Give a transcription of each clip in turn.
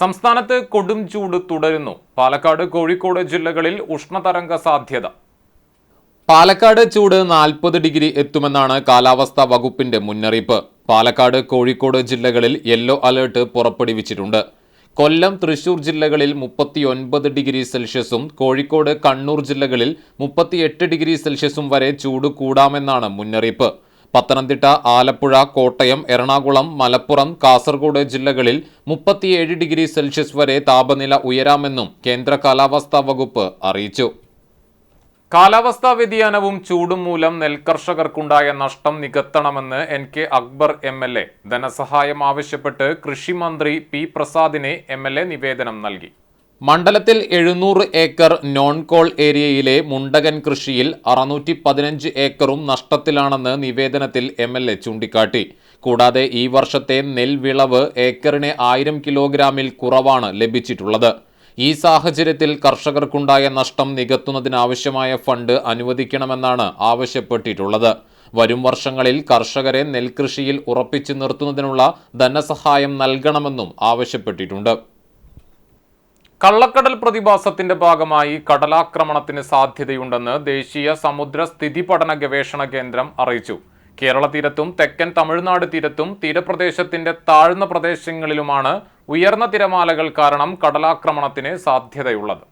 സംസ്ഥാനത്ത് കൊടും ചൂട് തുടരുന്നു. പാലക്കാട് കോഴിക്കോട് ജില്ലകളിൽ ഉഷ്ണതരംഗ സാധ്യത. പാലക്കാട് ചൂട് നാൽപ്പത് ഡിഗ്രി എത്തുമെന്നാണ് കാലാവസ്ഥാ വകുപ്പിന്റെ മുന്നറിയിപ്പ്. പാലക്കാട് കോഴിക്കോട് ജില്ലകളിൽ യെല്ലോ അലേർട്ട് പുറപ്പെടുവിച്ചിട്ടുണ്ട്. കൊല്ലം തൃശൂർ ജില്ലകളിൽ മുപ്പത്തിയൊൻപത് ഡിഗ്രി സെൽഷ്യസും കോഴിക്കോട് കണ്ണൂർ ജില്ലകളിൽ മുപ്പത്തിയെട്ട് ഡിഗ്രി സെൽഷ്യസും വരെ ചൂട് കൂടാമെന്നാണ് മുന്നറിയിപ്പ്. പത്തനംതിട്ട ആലപ്പുഴ കോട്ടയം എറണാകുളം മലപ്പുറം കാസർഗോഡ് ജില്ലകളിൽ മുപ്പത്തിയേഴ് ഡിഗ്രി സെൽഷ്യസ് വരെ താപനില ഉയരാമെന്നും കേന്ദ്ര കാലാവസ്ഥാ വകുപ്പ് അറിയിച്ചു. കാലാവസ്ഥാ വ്യതിയാനവും ചൂടും മൂലം നെൽകർഷകർക്കുണ്ടായ നഷ്ടം നികത്തണമെന്ന് N K Akbar M L A. ധനസഹായം ആവശ്യപ്പെട്ട് കൃഷിമന്ത്രി പി പ്രസാദിനെ എം എൽ എ നിവേദനം നൽകി. മണ്ഡലത്തിൽ എഴുന്നൂറ് ഏക്കർ നോൺ കോൾ ഏരിയയിലെ മുണ്ടകൻ കൃഷിയിൽ അറുന്നൂറ്റി പതിനഞ്ച് ഏക്കറും നഷ്ടത്തിലാണെന്ന് നിവേദനത്തിൽ എം എൽ എ ചൂണ്ടിക്കാട്ടി. കൂടാതെ ഈ വർഷത്തെ നെൽവിളവ് ഏക്കറിന് ആയിരം കിലോഗ്രാമിൽ കുറവാണ് ലഭിച്ചിട്ടുള്ളത്. ഈ സാഹചര്യത്തിൽ കർഷകർക്കുണ്ടായ നഷ്ടം നികത്തുന്നതിനാവശ്യമായ ഫണ്ട് അനുവദിക്കണമെന്നാണ് ആവശ്യപ്പെട്ടിട്ടുള്ളത്. വരും വർഷങ്ങളിൽ കർഷകരെ നെൽകൃഷിയിൽ ഉറപ്പിച്ചു നിർത്തുന്നതിനുള്ള ധനസഹായം നൽകണമെന്നും ആവശ്യപ്പെട്ടിട്ടുണ്ട്. കള്ളക്കടൽ പ്രതിഭാസത്തിന്റെ ഭാഗമായി കടലാക്രമണത്തിന് സാധ്യതയുണ്ടെന്ന് ദേശീയ സമുദ്ര സ്ഥിതി പഠന ഗവേഷണ കേന്ദ്രം അറിയിച്ചു. കേരള തീരത്തും തെക്കൻ തമിഴ്നാട് തീരത്തും തീരപ്രദേശത്തിന്റെ താഴ്ന്ന പ്രദേശങ്ങളിലുമാണ് ഉയർന്ന തിരമാലകൾ കാരണം കടലാക്രമണത്തിന് സാധ്യതയുള്ളത്.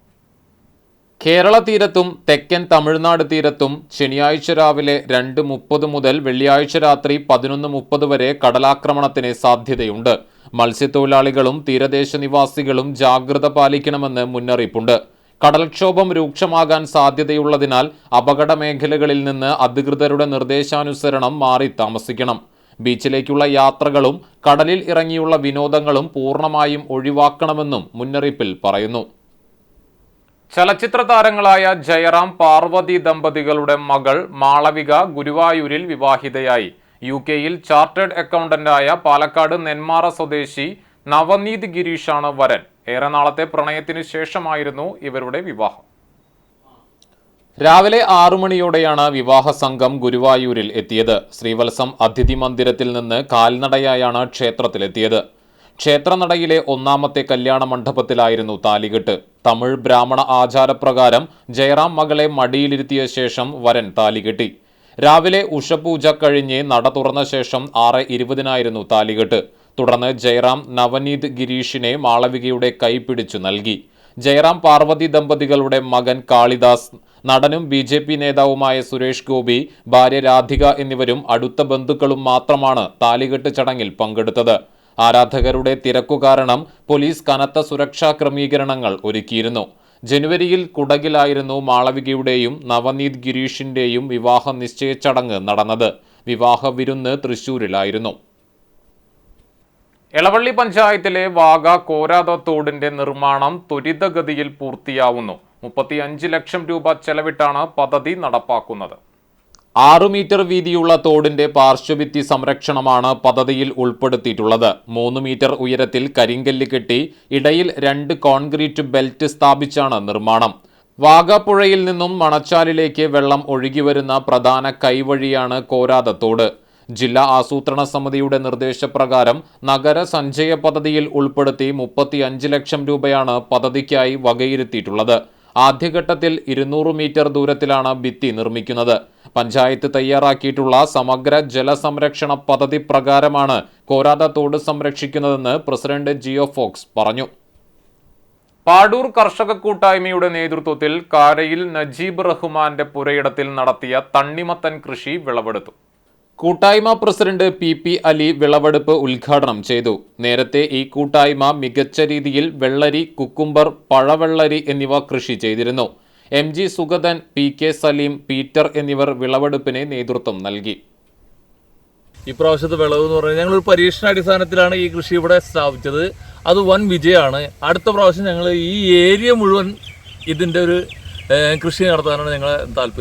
കേരള തീരത്തും തെക്കൻ തമിഴ്നാട് തീരത്തും ശനിയാഴ്ച രാവിലെ രണ്ട് മുപ്പത് മുതൽ വെള്ളിയാഴ്ച രാത്രി പതിനൊന്ന് മുപ്പത് വരെ കടലാക്രമണത്തിന് സാധ്യതയുണ്ട്. മത്സ്യത്തൊഴിലാളികളും തീരദേശ നിവാസികളും ജാഗ്രത പാലിക്കണമെന്ന് മുന്നറിയിപ്പുണ്ട്. കടൽക്ഷോഭം രൂക്ഷമാകാൻ സാധ്യതയുള്ളതിനാൽ അപകട മേഖലകളിൽ നിന്ന് അധികൃതരുടെ നിർദ്ദേശാനുസരണം മാറി താമസിക്കണം. ബീച്ചിലേക്കുള്ള യാത്രകളും കടലിൽ ഇറങ്ങിയുള്ള വിനോദങ്ങളും പൂർണമായും ഒഴിവാക്കണമെന്നും മുന്നറിയിപ്പിൽ പറയുന്നു. ചലച്ചിത്ര താരങ്ങളായ ജയറാം പാർവതി ദമ്പതികളുടെ മകൾ മാളവിക ഗുരുവായൂരിൽ വിവാഹിതയായി. യു കെയിൽ ചാർട്ടേഡ് അക്കൗണ്ടന്റായ പാലക്കാട് നെന്മാറ സ്വദേശി നവനീത് ഗിരീഷാണ് വരൻ. ഏറെ നാളത്തെ പ്രണയത്തിന് ശേഷമായിരുന്നു ഇവരുടെ വിവാഹം. രാവിലെ ആറു മണിയോടെയാണ് വിവാഹ സംഘം ഗുരുവായൂരിൽ എത്തിയത്. ശ്രീവത്സം അതിഥി മന്ദിരത്തിൽ നിന്ന് കാൽനടയായാണ് ക്ഷേത്രത്തിലെത്തിയത്. ക്ഷേത്രനടയിലെ ഒന്നാമത്തെ കല്യാണ മണ്ഡപത്തിലായിരുന്നു താലികെട്ട്. തമിഴ് ബ്രാഹ്മണ ആചാരപ്രകാരം ജയറാം മകളെ മടിയിലിരുത്തിയ ശേഷം വരൻ താലികെട്ടി. രാവിലെ ഉഷപൂജ കഴിഞ്ഞ് നട തുറന്ന ശേഷം ആറ് ഇരുപതിനായിരുന്നു താലികെട്ട്. തുടർന്ന് ജയറാം നവനീത് ഗിരീഷിനെ മാളവികയുടെ കൈ പിടിച്ചു നൽകി. ജയറാം പാർവതി ദമ്പതികളുടെ മകൻ കാളിദാസ് നടനും ബി ജെ പി നേതാവുമായ സുരേഷ് ഗോപി ഭാര്യ രാധിക എന്നിവരും അടുത്ത ബന്ധുക്കളും മാത്രമാണ് താലികെട്ട് ചടങ്ങിൽ പങ്കെടുത്തത്. ആരാധകരുടെ തിരക്കു കാരണം പോലീസ് കനത്ത സുരക്ഷാ ക്രമീകരണങ്ങൾ ഒരുക്കിയിരുന്നു. ജനുവരിയിൽ കുടകിലായിരുന്നു മാളവികയുടെയും നവനീത് ഗിരീഷിന്റെയും വിവാഹ നിശ്ചയ ചടങ്ങ് നടന്നത്. വിവാഹ വിരുന്ന് തൃശൂരിലായിരുന്നു എളവള്ളി പഞ്ചായത്തിലെ വാഗ കോരാത തോടിന്റെ നിർമ്മാണം ത്വരിതഗതിയിൽ പൂർത്തിയാവുന്നു. മുപ്പത്തിയഞ്ച് ലക്ഷം രൂപ ചെലവിട്ടാണ് പദ്ധതി നടപ്പാക്കുന്നത്. ആറു മീറ്റർ വീതിയുള്ള തോടിന്റെ പാർശ്വഭിത്തി സംരക്ഷണമാണ് പദ്ധതിയിൽ ഉൾപ്പെടുത്തിയിട്ടുള്ളത്. മൂന്ന് മീറ്റർ ഉയരത്തിൽ കരിങ്കല്ല് കെട്ടി ഇടയിൽ രണ്ട് കോൺക്രീറ്റ് ബെൽറ്റ് സ്ഥാപിച്ചാണ് നിർമ്മാണം. വാഗാപ്പുഴയിൽ നിന്നും മണച്ചാലിലേക്ക് വെള്ളം ഒഴുകിവരുന്ന പ്രധാന കൈവഴിയാണ് കോരാതത്തോട്. ജില്ലാ ആസൂത്രണ സമിതിയുടെ നിർദ്ദേശപ്രകാരം നഗര സഞ്ചയ പദ്ധതിയിൽ ഉൾപ്പെടുത്തി മുപ്പത്തിയഞ്ച് ലക്ഷം രൂപയാണ് പദ്ധതിക്കായി വകയിരുത്തിയിട്ടുള്ളത്. ആദ്യഘട്ടത്തിൽ ഇരുന്നൂറ് മീറ്റർ ദൂരത്തിലാണ് ഭിത്തി നിർമ്മിക്കുന്നത്. പഞ്ചായത്ത് തയ്യാറാക്കിയിട്ടുള്ള സമഗ്ര ജലസംരക്ഷണ പദ്ധതി പ്രകാരമാണ് കോരാത തോട് സംരക്ഷിക്കുന്നതെന്ന് പ്രസിഡന്റ് ജിയോ ഫോക്സ് പറഞ്ഞു. പാടൂർ കർഷക കൂട്ടായ്മയുടെ നേതൃത്വത്തിൽ കാരയിൽ നജീബ് റഹ്മാന്റെ പുരയിടത്തിൽ നടത്തിയ തണ്ണിമത്തൻ കൃഷി വിളവെടുത്തു. കൂട്ടായ്മ പ്രസിഡന്റ് പി പി അലി വിളവെടുപ്പ് ഉദ്ഘാടനം ചെയ്തു. നേരത്തെ ഈ കൂട്ടായ്മ മികച്ച രീതിയിൽ വെള്ളരി കുക്കുംബർ പഴവെള്ളരി എന്നിവ കൃഷി ചെയ്തിരുന്നു. M G Sugathan P K Saleem Peter എന്നിവർ വിളവെടുപ്പിന് നേതൃത്വം നൽകി. ഈ പ്രാവശ്യത്തെ വിളവ് എന്ന് പറഞ്ഞാൽ ഒരു പരീക്ഷണാടിസ്ഥാനത്തിലാണ് ഈ കൃഷി ഇവിടെ സ്ഥാപിച്ചത്. അത് വൻ വിജയമാണ്. അടുത്ത പ്രാവശ്യം ഞങ്ങൾ ഈ ഏരിയ മുഴുവൻ ഇതിന്റെ ഒരു കൃഷി നടത്താനാണ് ഞങ്ങൾ താല്പര്യം.